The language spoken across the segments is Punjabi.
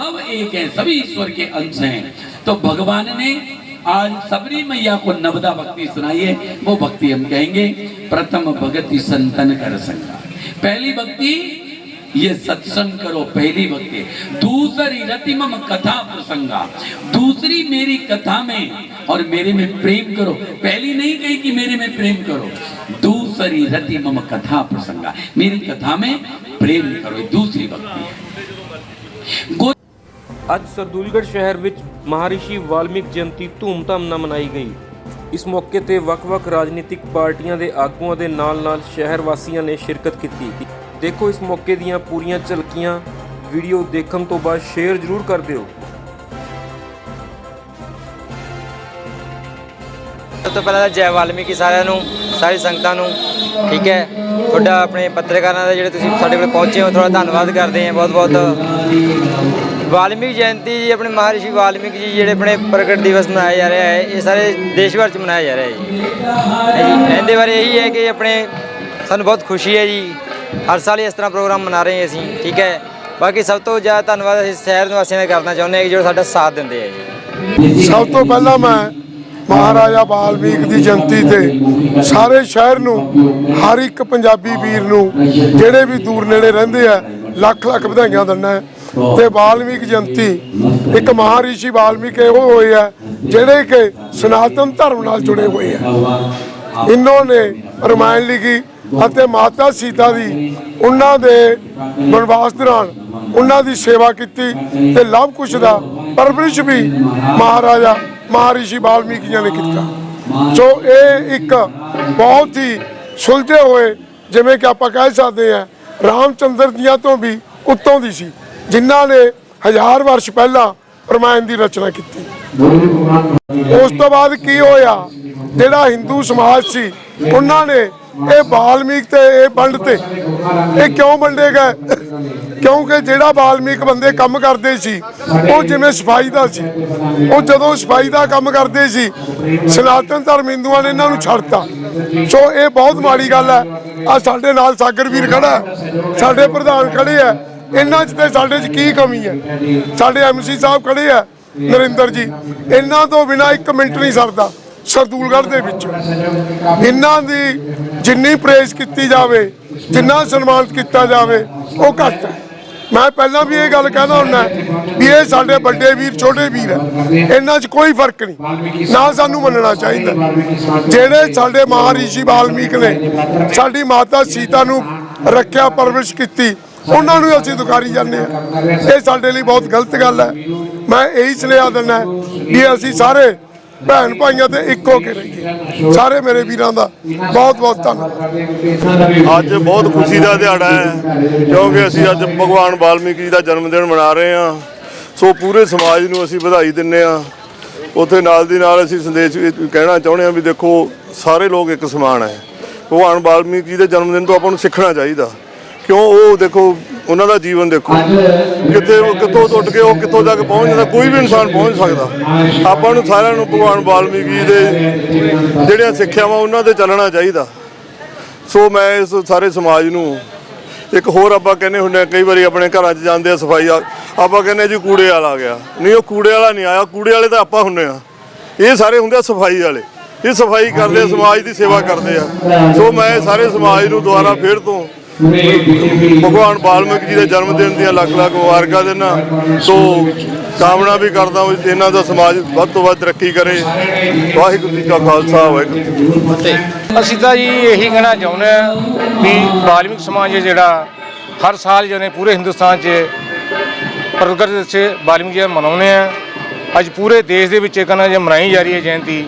सब एक है, सभी ईश्वर के अंश हैं। तो भगवान ने आज सबरी मैया को नवदा भक्ति सुनाई है। वो भक्ति हम कहेंगे, प्रथम भगति संतन कर संगा। पहली भक्ति, ये सत्संग करो, पहली भक्ति। दूसरी रति मम कथा प्रसंगा। दूसरी मेरी कथा में और मेरे में प्रेम करो। पहली नहीं कही कि मेरे में प्रेम करो। दूसरी रति मम कथा प्रसंगा। मेरी कथा में प्रेम करो दूसरी भक्ति ਅੱਜ ਸਰਦੂਲਗੜ੍ਹ ਸ਼ਹਿਰ ਵਿੱਚ ਮਹਾਰਿਸ਼ੀ ਵਾਲਮੀਕ ਜਯੰਤੀ ਧੂਮਧਾਮ ਨਾਲ ਮਨਾਈ ਗਈ। ਇਸ ਮੌਕੇ ਤੇ ਵੱਖ-ਵੱਖ ਰਾਜਨੀਤਿਕ ਪਾਰਟੀਆਂ ਦੇ ਆਗੂਆਂ ਦੇ ਨਾਲ-ਨਾਲ ਸ਼ਹਿਰ ਵਾਸੀਆਂ ਨੇ ਸ਼ਿਰਕਤ ਕੀਤੀ। ਦੇਖੋ ਇਸ ਮੌਕੇ ਦੀਆਂ ਪੂਰੀਆਂ ਝਲਕੀਆਂ। ਵੀਡੀਓ ਦੇਖਣ ਤੋਂ ਬਾਅਦ ਸ਼ੇਅਰ ਜ਼ਰੂਰ ਕਰ ਦਿਓ। ਸਭ ਤੋਂ ਪਹਿਲਾਂ ਤਾਂ ਜੈ ਵਾਲਮੀਕੀ ਸਾਰਿਆਂ ਨੂੰ, ਸਾਰੀ ਸੰਗਤਾਂ ਨੂੰ, ਠੀਕ ਹੈ? ਤੁਹਾਡਾ ਆਪਣੇ ਪੱਤਰਕਾਰਾਂ ਦਾ ਜਿਹੜੇ ਤੁਸੀਂ ਸਾਡੇ ਕੋਲ ਪਹੁੰਚੇ ਹੋ ਥੋੜਾ ਧੰਨਵਾਦ ਕਰਦੇ ਹਾਂ। ਬਹੁਤ ਬਹੁਤ ਵਾਲਮੀਕ ਜਯੰਤੀ ਜੀ, ਆਪਣੇ ਮਹਾਰਿਸ਼ੀ ਵਾਲਮੀਕ ਜੀ ਜਿਹੜੇ ਆਪਣੇ ਪ੍ਰਗਟ ਦਿਵਸ ਮਨਾਇਆ ਜਾ ਰਿਹਾ ਹੈ ਇਹ ਸਾਰੇ ਦੇਸ਼ ਭਰ ਚ ਮਨਾਇਆ ਜਾ ਰਿਹਾ ਹੈ ਜੀ, ਇਹਦੇ ਬਾਰੇ ਇਹੀ ਹੈ ਕਿ ਆਪਣੇ ਸਾਨੂੰ ਬਹੁਤ ਖੁਸ਼ੀ ਹੈ ਜੀ, ਹਰ ਸਾਲ ਇਸ ਤਰ੍ਹਾਂ ਪ੍ਰੋਗਰਾਮ ਮਨਾ ਰਹੇ ਹਾਂ ਅਸੀਂ, ਠੀਕ ਹੈ। ਬਾਕੀ ਸਭ ਤੋਂ ਜ਼ਿਆਦਾ ਧੰਨਵਾਦ ਅਸੀਂ ਸ਼ਹਿਰ ਨਿਵਾਸੀਆਂ ਦਾ ਕਰਨਾ ਚਾਹੁੰਦੇ ਹਾਂ ਕਿ ਜੋ ਸਾਡਾ ਸਾਥ ਦਿੰਦੇ ਹੈ ਜੀ। ਸਭ ਤੋਂ ਪਹਿਲਾਂ ਮੈਂ ਮਹਾਰਾਜਾ ਬਾਲਮੀਕ ਦੀ ਜਯੰਤੀ ਤੇ ਸਾਰੇ ਸ਼ਹਿਰ ਨੂੰ, ਹਰ ਇੱਕ ਪੰਜਾਬੀ ਵੀਰ ਨੂੰ, ਜਿਹੜੇ ਵੀ ਦੂਰ ਨੇੜੇ ਰਹਿੰਦੇ ਆ ਲੱਖ ਲੱਖ ਵਧਾਈਆਂ ਦਿੰਦਾ ਹੈ। ਤੇ ਬਾਲਮੀਕ ਜਯੰਤੀ। ਇੱਕ ਮਹਾਰਿਸ਼ੀ ਵਾਲਮੀਕ ਇਹੋ ਹੋਏ ਆ, ਜਿਹੜੇ ਕਿ ਸਨਾਤਨ ਧਰਮ ਨਾਲ ਜੁੜੇ ਹੋਏ ਆ। ਇਹਨਾਂ ਨੇ ਰਮਾਇਣ ਲਿਖੀ ਅਤੇ ਮਾਤਾ ਸੀਤਾ ਦੀ, ਉਹਨਾਂ ਦੇ ਵਨਵਾਸ ਦੌਰਾਨ ਉਹਨਾਂ ਦੀ ਸੇਵਾ ਕੀਤੀ ਤੇ ਲਵ ਕੁਸ਼ ਦਾ ਪਰਵਰਿਸ਼ ਵੀ ਮਹਾਰਾਜਾ ਮਹਾਰਿਸ਼ੀ ਵਾਲਮੀਕੀਆਂ ਨੇ ਕੀਤਾ। ਸੋ ਇਹ ਇੱਕ ਬਹੁਤ ਹੀ ਸੁਲਝੇ ਹੋਏ, ਜਿਵੇਂ ਕਿ ਆਪਾਂ ਕਹਿ ਸਕਦੇ ਹਾਂ, ਰਾਮਚੰਦਰ ਦੀਆਂ ਤੋਂ ਵੀ ਉੱਤੋਂ ਦੀ ਸੀ। ਜਿਨ੍ਹਾਂ ਨੇ ਹਜ਼ਾਰ ਵਰਸ਼ ਪਹਿਲਾਂ ਰਮਾਇਣ ਦੀ ਰਚਨਾ ਕੀਤੀ। ਉਸ ਤੋਂ ਬਾਅਦ ਕੀ ਹੋਇਆ? ਜਿਹੜਾ ਹਿੰਦੂ ਸਮਾਜ ਸੀ, ਉਹਨਾਂ ਨੇ ਇਹ ਬਾਲਮੀਕ ਤੇ ਇਹ ਵੰਡ ਤੇ, ਇਹ ਕਿਉਂ ਵੰਡੇ ਗਏ? ਕਿਉਂਕਿ ਜਿਹੜਾ ਬਾਲਮੀਕ ਬੰਦੇ ਕੰਮ ਕਰਦੇ ਸੀ, ਉਹ ਜਿਵੇਂ ਸਫ਼ਾਈ ਦਾ ਸੀ, ਉਹ ਜਦੋਂ ਸਫ਼ਾਈ ਦਾ ਕੰਮ ਕਰਦੇ ਸੀ, ਸਨਾਤਨ ਧਰਮ ਹਿੰਦੂਆਂ ਨੇ ਇਹਨਾਂ ਨੂੰ ਛੱਡਤਾ। ਸੋ ਇਹ ਬਹੁਤ ਮਾੜੀ ਗੱਲ ਹੈ। ਆ ਸਾਡੇ ਨਾਲ ਸਾਗਰ ਵੀਰ ਖੜਾ ਸਾਡੇ ਪ੍ਰਧਾਨ ਖੜੇ ਆ ਇਹਨਾਂ 'ਚ ਤੇ ਸਾਡੇ 'ਚ ਕੀ ਕਮੀ ਹੈ? ਸਾਡੇ ਐਮਸੀ ਸਾਹਿਬ ਖੜੇ ਆ, ਨਰਿੰਦਰ ਜੀ ਇਹਨਾਂ ਤੋਂ ਬਿਨਾ ਇੱਕ ਮਿੰਟ ਨਹੀਂ ਸਰਦਾ, ਸਰਦੂਲਗੜ੍ਹ ਦੇ ਵਿੱਚ। ਇਹਨਾਂ ਦੀ ਜਿੰਨੀ ਪ੍ਰੇਸ ਕੀਤੀ ਜਾਵੇ, ਜਿੰਨਾ ਸਨਮਾਨਿਤ ਕੀਤਾ ਜਾਵੇ, ਉਹ ਘੱਟ ਹੈ। ਮੈਂ ਪਹਿਲਾਂ ਵੀ ਇਹ ਗੱਲ ਕਹਿੰਦਾ ਹੁੰਦਾ ਵੀ ਇਹ ਸਾਡੇ ਵੱਡੇ ਵੀਰ, ਛੋਟੇ ਵੀਰ ਹੈ। ਇਹਨਾਂ 'ਚ ਕੋਈ ਫ਼ਰਕ ਨਹੀਂ। ਨਾ ਸਾਨੂੰ ਮੰਨਣਾ ਚਾਹੀਦਾ। ਜਿਹੜੇ ਸਾਡੇ ਮਹਾਰਿਸ਼ੀ ਵਾਲਮੀਕ ਨੇ, ਸਾਡੀ ਮਾਤਾ ਸੀਤਾ ਨੂੰ ਰੱਖਿਆ, ਪਰਵਰਿਸ਼ ਕੀਤੀ ਉਹਨਾਂ ਨੂੰ ਅਸੀਂ ਦੁਖਾਰੀ ਜਾਂਦੇ ਆ ਇਹ ਸਾਡੇ ਲਈ ਬਹੁਤ ਗਲਤ ਗੱਲ ਹੈ। ਮੈਂ ਇਹੀ ਸੁਨੇਹਾ ਦਿੰਦਾ ਵੀ ਅਸੀਂ ਸਾਰੇ ਭੈਣ ਭਾਈਆਂ ਤੇ ਇੱਕ ਹੋ ਕੇ ਰਹੀਏ। ਸਾਰੇ ਮੇਰੇ ਵੀਰਾਂ ਦਾ ਬਹੁਤ ਬਹੁਤ ਧੰਨਵਾਦ। ਅੱਜ ਬਹੁਤ ਖੁਸ਼ੀ ਦਾ ਦਿਹਾੜਾ ਹੈ, ਕਿਉਂਕਿ ਅਸੀਂ ਅੱਜ ਭਗਵਾਨ ਵਾਲਮੀਕੀ ਜੀ ਦਾ ਜਨਮ ਦਿਨ ਮਨਾ ਰਹੇ ਹਾਂ। ਸੋ ਪੂਰੇ ਸਮਾਜ ਨੂੰ ਅਸੀਂ ਵਧਾਈ ਦਿੰਨੇ ਆ ਉਥੇ ਨਾਲ ਦੀ ਨਾਲ ਅਸੀਂ ਸੰਦੇਸ਼ ਕਹਿਣਾ ਚਾਹੁੰਦੇ ਹਾਂ ਵੀ ਦੇਖੋ, ਸਾਰੇ ਲੋਕ ਇੱਕ ਸਮਾਨ ਹੈ। ਭਗਵਾਨ ਵਾਲਮੀਕੀ ਜੀ ਦੇ ਜਨਮ ਦਿਨ ਤੋਂ ਆਪਾਂ ਨੂੰ ਸਿੱਖਣਾ ਚਾਹੀਦਾ। ਕਿਉਂ ਉਹ ਦੇਖੋ ਉਹਨਾਂ ਦਾ ਜੀਵਨ ਦੇਖੋ। ਕਿੱਥੇ ਉਹ ਕਿੱਥੋਂ ਟੁੱਟ ਕੇ ਉਹ ਕਿੱਥੋਂ ਤੱਕ ਪਹੁੰਚ ਜਾਂਦਾ ਕੋਈ ਵੀ ਇਨਸਾਨ ਪਹੁੰਚ ਸਕਦਾ। ਆਪਾਂ ਨੂੰ ਸਾਰਿਆਂ ਨੂੰ ਭਗਵਾਨ ਵਾਲਮੀਕੀ ਜੀ ਦੇ ਜਿਹੜੀਆਂ ਸਿੱਖਿਆਵਾਂ ਉਹਨਾਂ ਤੇ ਚੱਲਣਾ ਚਾਹੀਦਾ। ਸੋ ਮੈਂ ਇਸ ਸਾਰੇ ਸਮਾਜ ਨੂੰ ਇੱਕ ਹੋਰ ਆਪਾਂ ਕਹਿੰਦੇ ਹੁੰਦੇ ਕਈ ਵਾਰੀ ਆਪਣੇ ਘਰਾਂ 'ਚ ਜਾਂਦੇ ਆ ਸਫ਼ਾਈ ਆਪਾਂ ਕਹਿੰਦੇ ਜੀ ਕੂੜੇ ਵਾਲਾ ਆ ਗਿਆ। ਨਹੀਂ ਉਹ ਕੂੜੇ ਵਾਲਾ ਨਹੀਂ ਆਇਆ ਕੂੜੇ ਵਾਲੇ ਤਾਂ ਆਪਾਂ ਹੁੰਨੇ ਆ ਇਹ ਸਾਰੇ ਹੁੰਦੇ ਆ ਸਫ਼ਾਈ ਵਾਲੇ। ਇਹ ਸਫ਼ਾਈ ਕਰਦੇ ਸਮਾਜ ਦੀ ਸੇਵਾ ਕਰਦੇ ਆ। ਸੋ ਮੈਂ ਸਾਰੇ ਸਮਾਜ ਨੂੰ ਦੁਬਾਰਾ ਫੇਰ ਤੋਂ ਭਗਵਾਨ ਵਾਲਮੀਕ ਜੀ ਦੇ ਜਨਮ ਦਿਨ ਦੀਆਂ ਲੱਖ ਲੱਖ ਮੁਬਾਰਕਾਂ ਦਿੰਦਾ। ਸੋ ਕਾਮਨਾ ਵੀ ਕਰਦਾ ਵੀ ਇਹਨਾਂ ਦਾ ਸਮਾਜ ਵੱਧ ਤੋਂ ਵੱਧ ਤਰੱਕੀ ਕਰੇ। ਵਾਹਿਗੁਰੂ ਜੀ ਕਾ ਖਾਲਸਾ ਵਾਹਿਗੁਰੂ ਅਸੀਂ ਤਾਂ ਜੀ ਇਹੀ ਕਹਿਣਾ ਚਾਹੁੰਦੇ ਆ ਵੀ ਵਾਲਮੀਕ ਸਮਾਜ ਹੈ ਜਿਹੜਾ ਹਰ ਸਾਲ ਜਿਹਨੇ ਪੂਰੇ ਹਿੰਦੁਸਤਾਨ 'ਚ ਪ੍ਰਗਟ ਦਿਵਸ ਵਾਲਮੀਕ ਜੀ ਮਨਾਉਂਦੇ ਆ ਅੱਜ ਪੂਰੇ ਦੇਸ਼ ਦੇ ਵਿੱਚ ਕਹਿੰਦਾ ਜੇ ਮਨਾਈ ਜਾ ਰਹੀ ਹੈ ਜਯੰਤੀ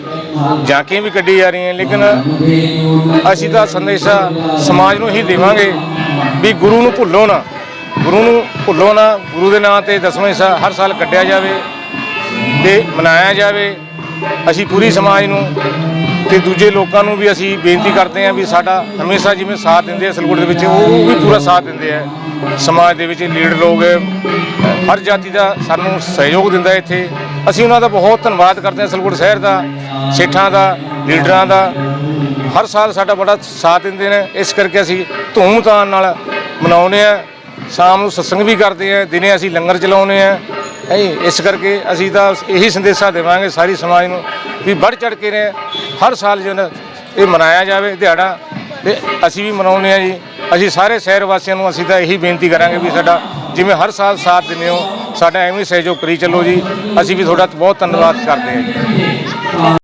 ਝਾਂਕੀਆਂ ਵੀ ਕੱਢੀ ਜਾ ਰਹੀਆਂ, ਲੇਕਿਨ ਅਸੀਂ ਤਾਂ ਸੰਦੇਸ਼ਾ ਸਮਾਜ ਨੂੰ ਹੀ ਦੇਵਾਂਗੇ ਵੀ ਗੁਰੂ ਨੂੰ ਭੁੱਲੋ ਨਾ। ਗੁਰੂ ਨੂੰ ਭੁੱਲੋ ਨਾ, ਗੁਰੂ ਦੇ ਨਾਂ ਤੇ ਦਸਵੇਂ ਹਿੱਸਾ ਹਰ ਸਾਲ ਕੱਢਿਆ ਜਾਵੇ ਤੇ ਮਨਾਇਆ ਜਾਵੇ। ਅਸੀਂ ਪੂਰੀ ਸਮਾਜ ਨੂੰ ਤੇ ਦੂਜੇ ਲੋਕਾਂ ਨੂੰ ਵੀ ਅਸੀਂ ਬੇਨਤੀ ਕਰਦੇ ਹਾਂ ਵੀ ਸਾਡਾ ਹਮੇਸ਼ਾ ਜਿਵੇਂ ਸਾਥ ਦਿੰਦੇ ਆ ਸਲਗੁੜ ਦੇ ਵਿੱਚ, ਉਹ ਵੀ ਪੂਰਾ ਸਾਥ ਦਿੰਦੇ ਆ। ਸਮਾਜ ਦੇ ਵਿੱਚ ਲੀਡਰ ਲੋਕ, ਹਰ ਜਾਤੀ ਦਾ ਸਾਨੂੰ ਸਹਿਯੋਗ ਦਿੰਦਾ ਇੱਥੇ। ਅਸੀਂ ਉਹਨਾਂ ਦਾ ਬਹੁਤ ਧੰਨਵਾਦ ਕਰਦੇ ਹਾਂ ਸਲਗੁੜ ਸ਼ਹਿਰ ਦਾ, ਸੇਠਾਂ ਦਾ, ਲੀਡਰਾਂ ਦਾ। ਹਰ ਸਾਲ ਸਾਡਾ ਬੜਾ ਸਾਥ ਦਿੰਦੇ ਨੇ। ਇਸ ਕਰਕੇ ਅਸੀਂ ਧੂਮ ਧਾਮ ਨਾਲ ਮਨਾਉਂਦੇ ਆ ਸ਼ਾਮ ਨੂੰ ਸਤਸੰਗ ਵੀ ਕਰਦੇ ਆ ਦਿਨੇ ਅਸੀਂ ਲੰਗਰ ਚਲਾਉਂਦੇ ਆ ਹੈ ਇਸ ਕਰਕੇ ਅਸੀਂ ਤਾਂ ਇਹੀ ਸੰਦੇਸ਼ਾ ਦੇਵਾਂਗੇ ਸਾਰੀ ਸਮਾਜ ਨੂੰ ਵੀ ਵੱਧ ਚੜ ਕੇ ਨੇ ਹਰ ਸਾਲ ਜੋ ਇਹ ਮਨਾਇਆ ਜਾਵੇ ਦਿਹਾੜਾ, ਤੇ ਅਸੀਂ ਵੀ ਮਨਾਉਂਦੇ ਆ ਜੀ। ਅਸੀਂ ਸਾਰੇ ਸ਼ਹਿਰ ਵਾਸੀਆਂ ਨੂੰ ਅਸੀਂ ਤਾਂ ਇਹੀ ਬੇਨਤੀ ਕਰਾਂਗੇ ਵੀ ਸਾਡਾ ਜਿਵੇਂ ਹਰ ਸਾਲ ਸਾਥ ਦਿੰਦੇ ਹੋ, ਸਾਡਾ ਐਵੇਂ ਸਹਿਯੋਗ ਕਰੀ ਚੱਲੋ ਜੀ। ਅਸੀਂ ਵੀ ਤੁਹਾਡਾ ਬਹੁਤ ਧੰਨਵਾਦ ਕਰਦੇ ਹਾਂ ਜੀ।